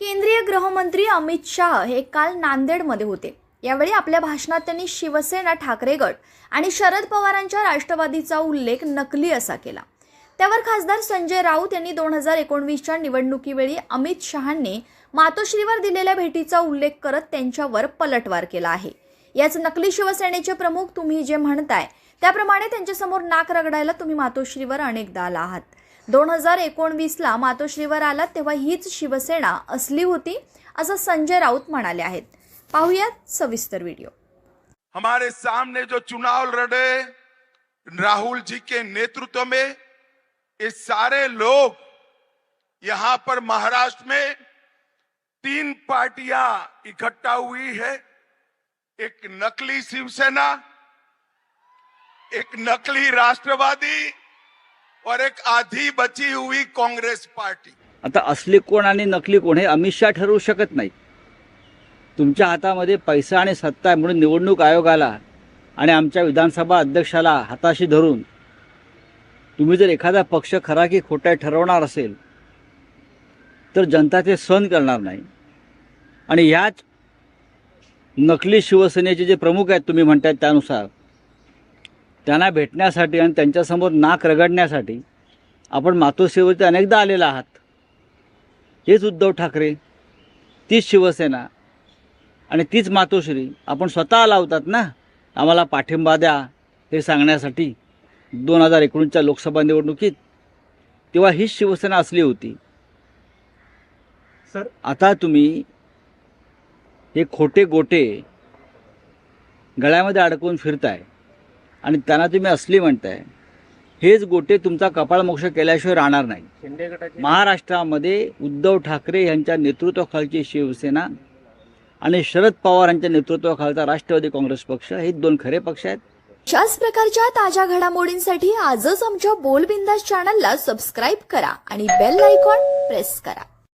केंद्रीय गृहमंत्री अमित शाह हे काल नांदेडमध्ये होते. यावेळी आपल्या भाषणात त्यांनी शिवसेना ठाकरे गट आणि शरद पवारांच्या राष्ट्रवादीचा उल्लेख नकली असा केला. त्यावर खासदार संजय राऊत यांनी दोन हजार एकोणवीसच्या निवडणुकीवेळी अमित शहांनी मातोश्रीवर दिलेल्या भेटीचा उल्लेख करत त्यांच्यावर पलटवार केला आहे. याच नकली शिवसेनेचे प्रमुख तुम्ही जे म्हणताय त्याप्रमाणे त्यांच्यासमोर नाक रगडायला तुम्ही मातोश्रीवर अनेकदा आला आहात. दोन हज़ार एकोणवीसला मातोश्रीवर आलात तेव्हा हीच शिवसेना असली होती, असं संजय राऊत म्हणाले आहेत. पाहुयात सविस्तर व्हिडिओ. हमारे सामने जो चुनाव लड़े, राहुल जी के नेतृत्व में, ये सारे लोग यहाँ पर महाराष्ट्र में तीन पार्टियाँ इकट्ठा हुई है। एक नकली शिवसेना, एक नकली राष्ट्रवादी और एक आधी बची हुई काँग्रेस पार्टी। आता असली कोण आणि नकली कोण हे अमित शहा ठरवू शकत नाही. तुमच्या हातामध्ये पैसा आणि सत्ता आहे म्हणून निवडणूक आयोगाला आणि आमच्या विधानसभा अध्यक्षाला हाताशी धरून तुम्ही जर एखादा पक्ष खरा की खोटा ठरवणार असेल तर जनता ते सहन करणार नाही. आणि ह्याच नकली शिवसेनेचे जे प्रमुख आहेत तुम्ही म्हणताय त्यानुसार त्यांना भेटण्यासाठी आणि त्यांच्यासमोर नाक रगडण्यासाठी आपण मातोश्रीवरती अनेकदा आलेला आहात. हेच उद्धव ठाकरे तीच शिवसेना आणि तीच मातोश्री आपण स्वतः लावतात ना? आम्हाला पाठिंबा द्या हे सांगण्यासाठी दोन हजार एकोणीसच्या लोकसभा निवडणुकीत तेव्हा हीच शिवसेना असली होती. सर आता तुम्ही हे खोटे गोटे गळ्यामध्ये अडकवून फिरताय. आणि त्यांना तुम्ही असली म्हणताय. हेच गोटे तुमचा कपाळमोक्ष केल्याशिवाय राहणार नाही. शिंदे गटाचे महाराष्ट्रामध्ये उद्धव ठाकरे यांच्या नेतृत्वाखालची शिवसेना आणि शरद पवार यांच्या नेतृत्वाखालचा राष्ट्रवादी काँग्रेस पक्ष हे दोन खरे पक्ष आहेत. अशाच प्रकारच्या ताज्या घडामोडींसाठी आजच आमच्या बोलबिंदास चॅनलला सबस्क्राईब करा आणि बेल आयकॉन प्रेस करा.